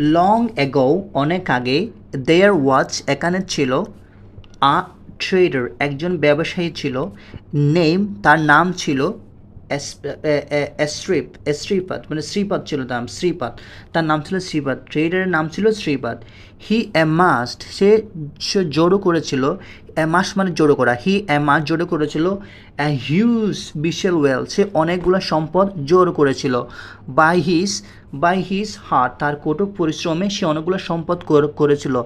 Long ago অনেক আগে there was এখানে ছিল আ ট্রেডার একজন ব্যবসায়ী ছিল নেম তার নাম ছিল স্ট্রিপ শ্রীপাদ মানে শ্রীপাদ ছিল নাম, শ্রীপাদ। তার নাম ছিল শ্রীপাদ ট্রেডারের নাম ছিল শ্রীপাদ। হি অ্যামাস্ট সে সে জড়ো করেছিল অ্যামাস মানে জড়ো করা। হি অ্যামাস জড়ো করেছিল হিউজ বিশাল ওয়েল সে অনেকগুলো সম্পদ জোর করেছিল। By his by his hard, তার কটক পরিশ্রমে সে অনেকগুলো সম্পদ কর- করেছিল।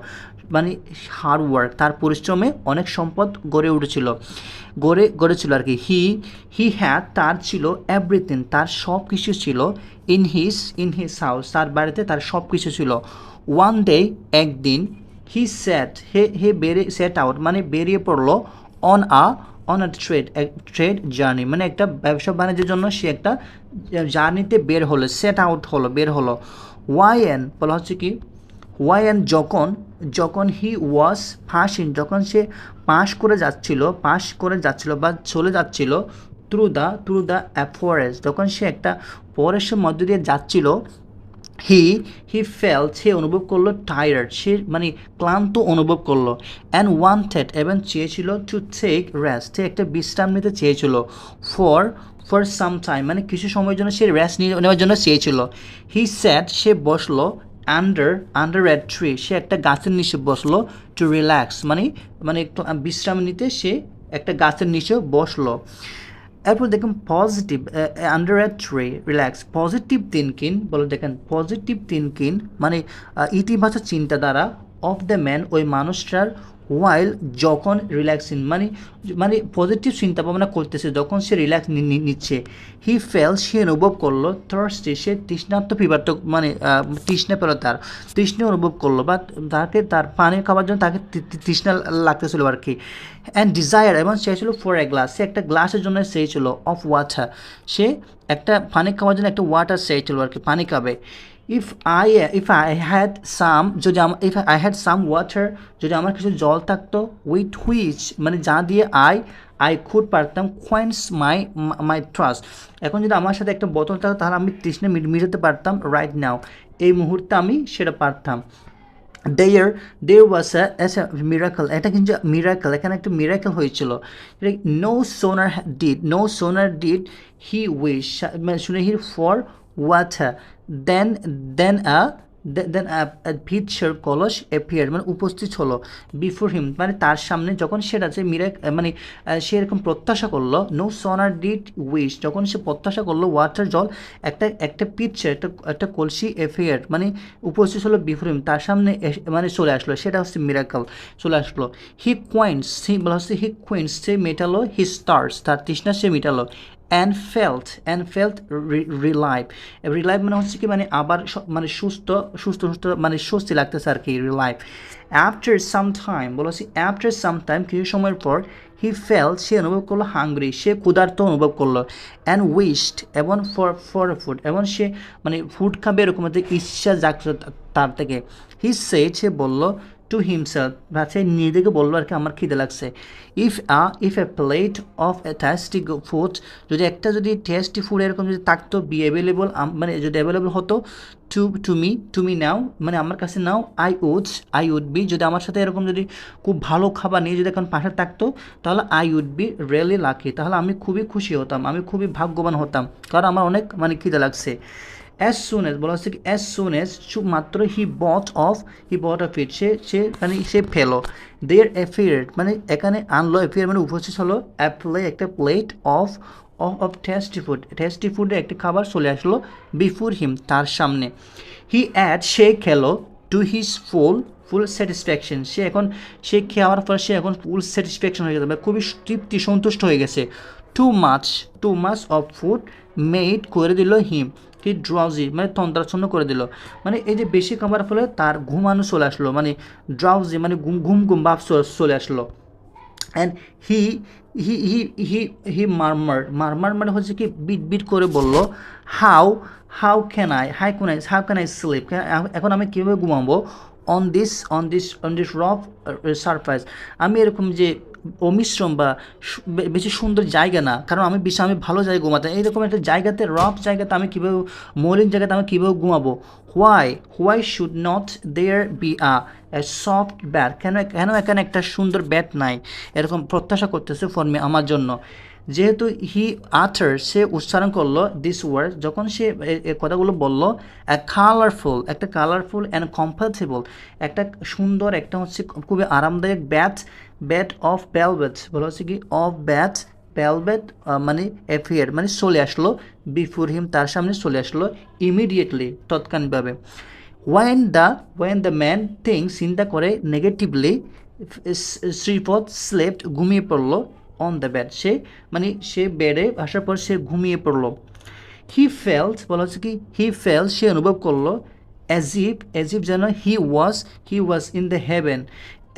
মানে হার্ড ওয়ার্ক, তার পরিশ্রমে অনেক সম্পদ গড়ে উঠেছিল। গড়ে, গড়েছিল আর কি। হি হি হ্যাড, তার ছিল এভরিথিং, তার সব কিছু ছিল in his in his house, তার বাড়িতে তার সব কিছু ছিল। ওয়ান ডে, একদিন, হি স্যাট হে হে বেরিয়ে সেট আউট মানে বেরিয়ে পড়ল on a on a trade trade journey মানে একটা ব্যবসা বাণিজ্যের জন্য সে একটা জার্নিতে বের হলো সেট আউট হলো, বের হলো। ওয়াই এন বলা হচ্ছে কি? ওয়াই এন যখন যখন হি ওয়াস ওয়াজ ফাঁসিন যখন সে পাশ করে যাচ্ছিল পাশ করে যাচ্ছিল বা চলে যাচ্ছিল through the through the forest যখন সে একটা ফরেস্টের মধ্য দিয়ে যাচ্ছিল হি হি ফেল সে অনুভব করল টায়ার্ড সে মানে ক্লান্ত অনুভব করল। অ্যান্ড ওয়ান্টেড এবং চেয়েছিল টু টেক রেস্ট সে একটা বিশ্রাম নিতে চেয়েছিল। ফর ফর সাম টাইম মানে কিছু সময়ের জন্য সে রেস্ট নেওয়ার জন্য চেয়েছিল। হি স্যাট সে বসল আন্ডার আন্ডার রেড ট্রি সে একটা গাছের নিচে বসল টু রিল্যাক্স মানে মানে বিশ্রাম নিতে সে একটা গাছের নিচে বসল। এরপর দেখুন positive under a tree relax positive thinking বলে দেখেন পজিটিভ থিঙ্কিং মানে ইতিবাচক চিন্তাধারা অফ দ্য ম্যান ওই মানুষটার ওয়াইল যখন রিল্যাক্সিং মানে মানে পজিটিভ চিন্তা ভাবনা করতেছে, যখন সে রিল্যাক্স নিচ্ছে হি ফেল সে অনুভব করল থার্সডে সে তৃষ্ণার্ত পিপার্থ মানে তৃষ্ণা পেল তার, তৃষ্ণা অনুভব করল বা তাকে তার পানি খাওয়ার জন্য তাকে তৃ- তৃ- তৃষ্ণা লাগতেছিল আর কি অ্যান্ড ডিজায়ার এবং সে ছিল ফর এ গ্লাস সে একটা গ্লাসের জন্য চেয়েছিল অফ ওয়াটার সে একটা পানি খাওয়ার জন্য একটা ওয়াটার চেয়েছিল আর কি, পানি খাবে if I if I had some যদি if I had some water যদি আমার কিছু জল থাকতো উইথ হুইচ মানে যা দিয়ে আই আই খুড পারতাম কোয়েন্স মাই মাই ট্রাস্ট এখন যদি আমার সাথে একটা বোতল থাকতো, তাহলে আমি তৃষ্ণা মিট- মিটাতে পারতাম রাইট নাও এই মুহূর্তে আমি সেটা পারতাম। দেয়ার দেয়ার ওয়াজ এস এ মিরাকল এটা কিন্তু মিরাকল এখানে একটা মিরাকল হয়েছিল। No sooner did no sooner did he wish মানে শুনে he for water then then a দেন ভিতসের কলস এপিয়ার মানে উপস্থিত হলো বিফোর হিম মানে তার সামনে যখন সেটা যে মিরাক মানে সে এরকম প্রত্যাশা করল নো সোনার ডিড উইশ যখন সে প্রত্যাশা করল ওয়াটার জল একটা একটা পিচ্ছে একটা একটা কলসি এফেয়ার মানে উপস্থিত হলো বিফোর হিম তার সামনে মানে চলে আসলো, সেটা হচ্ছে মিরাকল চলে আসলো। হি কোয়েন্স হি বলা হচ্ছে হি কোয়েন্স সে মেটালো হি স্টার্স তার তৃষ্ণা সে মেটালো। And felt and felt relieved relieved মানে হচ্ছে কি মানে আবার মানে সুস্থ সুস্থ সুস্থ মানে স্বস্তি লাগতেছে আর কি রিলাইভ আফটার সাম টাইম বলেছি আফটার সাম টাইম কিছু সময়ের পর হি ফেল সে অনুভব করল হাঙ্গ্রি সে ক্ষুধার্ত অনুভব করল অ্যান্ড উইস্ট এবং ফর ফর ফুড এবং সে মানে ফুড খাবে এরকম একটা ইচ্ছা জাগছে তার থেকে। হি সে সে বলল টু হিমসেলফ বা সে নিজেকে বলল আর কি, আমার খিদে লাগছে। If a if a plate of a tasty food যদি একটা যদি টেস্টি ফুড এরকম যদি থাকতো বি অ্যাভেলেবল মানে যদি অ্যাভেলেবল হতো to to me to me now মানে আমার কাছে now I would I would be যদি আমার সাথে এরকম যদি খুব ভালো খাবার নিয়ে যদি এখন পাশে থাকতো, তাহলে I would be really lucky তাহলে আমি খুবই খুশি হতাম, আমি খুবই ভাগ্যবান হতাম, কারণ আমার অনেক মানে খিদে লাগছে। অ্যাজ সুন এজ বলা হচ্ছে কি অ্যাজ সুন এজ মাত্র হি বট of he bot of it সে সে মানে সে ফেলো দেয়ার অ্যাফিয়ার মানে এখানে আনলো অ্যাফিয়ার মানে উপস্থিত হলো অ্যাপ্লাই একটা plate of of of tasty food tasty ফুডের একটি খাবার চলে আসলো বিফোর হিম তার সামনে। হি অ্যাড সে খেলো to his full full satisfaction সে এখন, সে খাওয়ার পর সে এখন ফুল স্যাটিসফ্যাকশন হয়ে গেছে মানে খুবই তৃপ্তি, সন্তুষ্ট হয়ে গেছে। Too much too much of food made করে দিল হিম হি ড্রাউজি মানে তন্দ্রাচ্ছন্ন করে দিল। মানে এই যে বেশি খাবার ফলে তার ঘুমানো চলে আসলো মানে ড্রাউজি মানে ঘুম ঘুম ঘুম ভাব চলে- আসলো। অ্যান্ড হি হি হি হি হি মারমার মারমার মানে হচ্ছে কি বিট বিট করে বলল হাউ হাউ ক্যান আই হাই কোন I how can I sleep এখন আমি কীভাবে ঘুমাবো? On this on this on this rough surface আমি এরকম যে অমিশ্রম বা বেশি সুন্দর জায়গা না, কারণ আমি বেশি আমি ভালো জায়গায় ঘুমাতে এইরকম একটা জায়গাতে রফ জায়গাতে আমি কীভাবে, মলিন জায়গাতে আমি কীভাবে ঘুমাবো? Why why should not there be a soft bed কেন কেন এখানে একটা সুন্দর ব্যাট নাই? এরকম প্রত্যাশা করতেছে ফর্মে আমার জন্য। যেহেতু হি আথার সে উচ্চারণ করল দিস ওয়ার্ড যখন সে কথাগুলো বলল কালারফুল একটা কালারফুল অ্যান্ড কম্পার্টেবল একটা সুন্দর, একটা হচ্ছে খুবই আরামদায়ক ব্যাট ব্যাট অফ ভেলভেট বলা হচ্ছে কি অফ ব্যাট ভেলভেট মানে অ্যাফিয়ার মানে চলে আসলো বিফোর হিম তার সামনে চলে আসলো immediately তৎক্ষণিকভাবে। When the when the man thing চিন্তা করে নেগেটিভলি শ্রীপদ স্লেপ্ট ঘুমিয়ে পড়ল অন দ্য বেড সে মানে সে বেডে আসার পর সে ঘুমিয়ে পড়ল। হি ফেলস বলা হচ্ছে কি হি ফেল সে অনুভব করল অ্যাজিপ অ্যাজিপ যেন he was he was in the heaven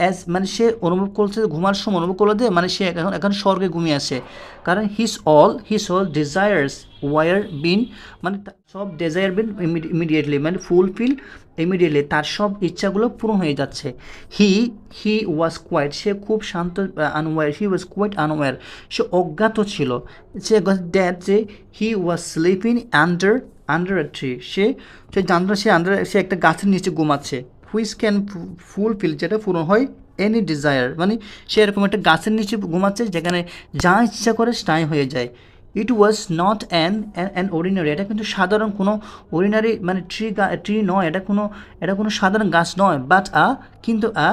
as মানে সে অনুভব করছে, ঘুমার সময় অনুভব করল যে মানে সে এখন এখন স্বর্গে ঘুমিয়ে আসে কারণ his all his all desires were been মানে সব ডিজায়ার বিন ইমিডিয়েটলি মানে ফুলফিল ইমিডিয়েটলি তার সব ইচ্ছাগুলো পূরণ হয়ে যাচ্ছে। হি হি ওয়াজ কোয়াইট সে খুব শান্ত unaware he was quiet unaware সে অজ্ঞাত ছিল। সে দ্যাট যে he was sleeping under under tree সে সে জানতো সে আন্ডার সে একটা গাছের নিচে ঘুমাচ্ছে। হুইচ ক্যান ফুলফিল যেটা পূরণ হয় এনি ডিজায়ার মানে সে এরকম একটা গাছের নিচে ঘুমাচ্ছে যেখানে যা ইচ্ছা করে তাই হয়ে যায়। It was not an an ordinary এটা কিন্তু সাধারণ কোনো অর্ডিনারি মানে ট্রি ট্রি নয়, এটা কোনো এটা কোনো সাধারণ গাছ নয় বাট আ কিন্তু আ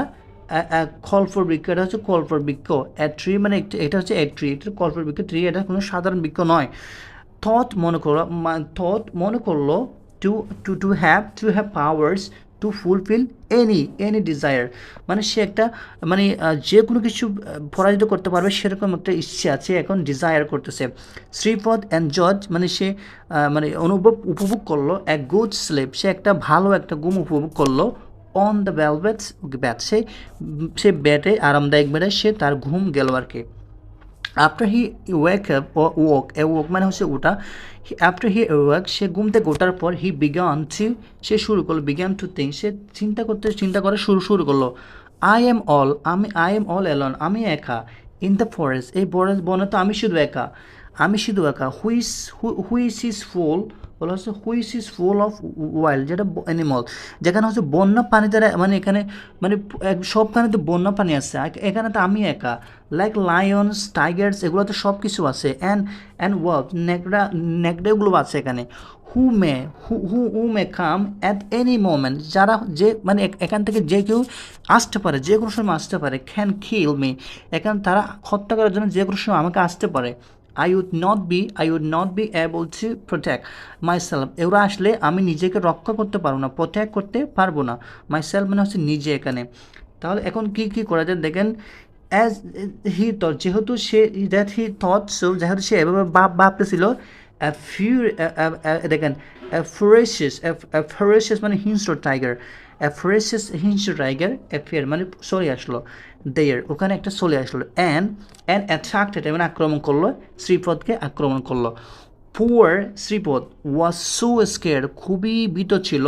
কলফর বৃক্ষ এটা হচ্ছে কলফর বৃক্ষ এ ট্রি মানে এটা হচ্ছে এ ট্রি এটা কলফর বৃক্ষ ট্রি এটা কোনো সাধারণ বৃক্ষ নয়। থট মনে করো থট মনে করল to to to have to have powers to fulfil any any desire মানে সে একটা মানে যে কোনো কিছু পরাজিত করতে পারবে, সেরকম একটা ইচ্ছে আছে, এখন ডিজায়ার করতেছে। শ্রীপদ অ্যান্ড জজ মানে সে মানে অনুভব, উপভোগ করল, এক গুড স্লেপ সে একটা ভালো একটা গুম উপভোগ করল অন দ্য ভেলভেট ব্যাট সে সে ব্যাটে আরামদায়ক বেড়ে সে তার ঘুম গেল আর কি। আফটার হি ওয়েক ওয়ক এ ওয়ক মানে হচ্ছে ওটা। আফটার হি ওয়াক সে ঘুম থেকে ওঠার পর হি বিজ্ঞান সে শুরু করল বিজ্ঞান টু থিং সে চিন্তা করতে, চিন্তা করা শুরু শুরু করল। আই এম অল আমি আই এম অল এলন আমি একা। ইন দ্য ফরেস্ট এই ফরেস্ট বনে তো আমি শুধু একা। আমি শুধু একা। হুইস হুইস ইজ ফুল বলা হচ্ছে which is full of wild যেটা অ্যানিমাল যেখানে হচ্ছে বন্যা পানি দ্বারা মানে এখানে মানে সবখানে তো বন্যা পানি আছে। এখানে তো আমি একা। লাইক লায়ন্স টাইগার্স এগুলো তো সব কিছু আছে। অ্যান্ড অ্যান্ড ওয়াক নেকড়া, নেকড়াগুলো আছে এখানে। Who may who who may come at any moment যারা যে মানে এখান থেকে যে কেউ আসতে পারে, যে কোনো সময় আসতে পারে ক্যান কিল মি এখানে তারা হত্যা করার জন্য যে কোনো সময় আমাকে আসতে পারে। I would not be I would not be able to protect myself এরা আসলে আমি নিজেকে রক্ষা করতে পারব না প্রোটেক্ট করতে পারব না মাই সেলফ মানে হচ্ছে নিজে এখানে। তাহলে এখন কি কি করা যায়? দেখেন অ্যাজ হি থট যেহেতু সে দ্যাট হি থট সো যেহেতু সে এভাবে ভাব ভাবতেছিল দেখেন ফরেশিয়াস ফরেশিয়াস মানে হিংস্র টাইগার ফরেশিয়াস হিংস্র টাইগার অ্যাফেয়ার মানে চলে আসলো। দেয়ার ওখানে একটা চলে আসলো। অ্যান্ড অ্যান্ড অ্যাট্রাক্টেড মানে আক্রমণ করল। শ্রীপদকে আক্রমণ করল। Poor Shripad was so scare খুবই ভীত ছিল।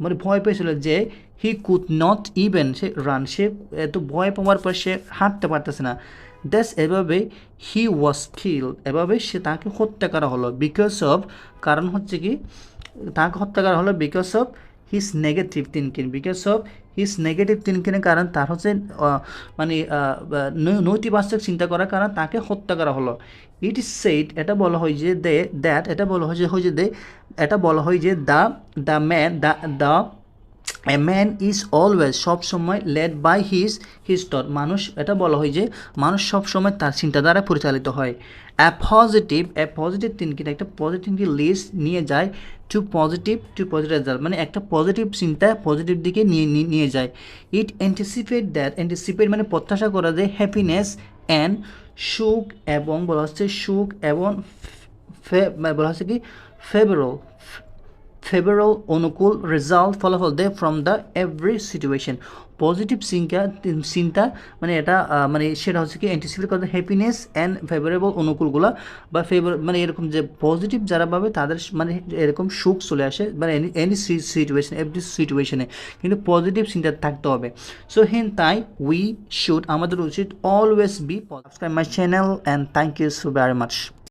মানে ভয় পেয়েছিল যে he could not even say run সে এত ভয় পাওয়ার পর সে হাঁটতে পারতেছে না। দ্যাস এভাবে হি ওয়াজ কিল এভাবে সে তাকে হত্যা করা হলো। বিকজ অফ কারণ হচ্ছে কি, তাকে হত্যা করা হলো because of his negative thinking because of his negative থিঙ্কিংয়ের কারণ তার হচ্ছে মানে নৈতিবাচক চিন্তা করার কারণ তাকে হত্যা করা হলো। ইট ইজ সেইট এটা বলা হয় যে, দে দ্যাট এটা বলা হয় যে হয় যে দে এটা বলা হয় যে the the man the the a man is always সবসময় led by his his thought মানুষ, এটা বলা হয় যে মানুষ সবসময় তার চিন্তা দ্বারা পরিচালিত হয়। A positive a positive thinking একটা পজিটিভ থিঙ্কিং লিস্ট নিয়ে যায় to positive to positive result মানে একটা পজিটিভ চিন্তা পজিটিভ দিকে নিয়ে, নিয়ে- যায়। ইট অ্যান্টিসিপেট দ্যাট অ্যান্টিসিপেট মানে প্রত্যাশা করা যায় হ্যাপিনেস অ্যান্ড সুখ এবং বলা হচ্ছে সুখ এবং মানে বলা হচ্ছে কি ফেভারল ফেভারেবল অনুকূল রেজাল্ট ফলাফল they from the every situation positive সিনটা সিনটা মানে এটা মানে সেটা হচ্ছে কি অ্যান্টিসিপেট করতে হ্যাপিনেস অ্যান্ড ফেভারেবল অনুকূলগুলো বা ফেভার মানে এরকম যে পজিটিভ যারা পাবে তাদের মানে এরকম সুখ চলে আসে মানে এনি এনি সিচুয়েশন এভরি সিচুয়েশনে কিন্তু পজিটিভ চিন্তা থাকতে হবে। সো হেন তাই উই শুড আমাদের উচিত always be subscribe my channel and thank you so very much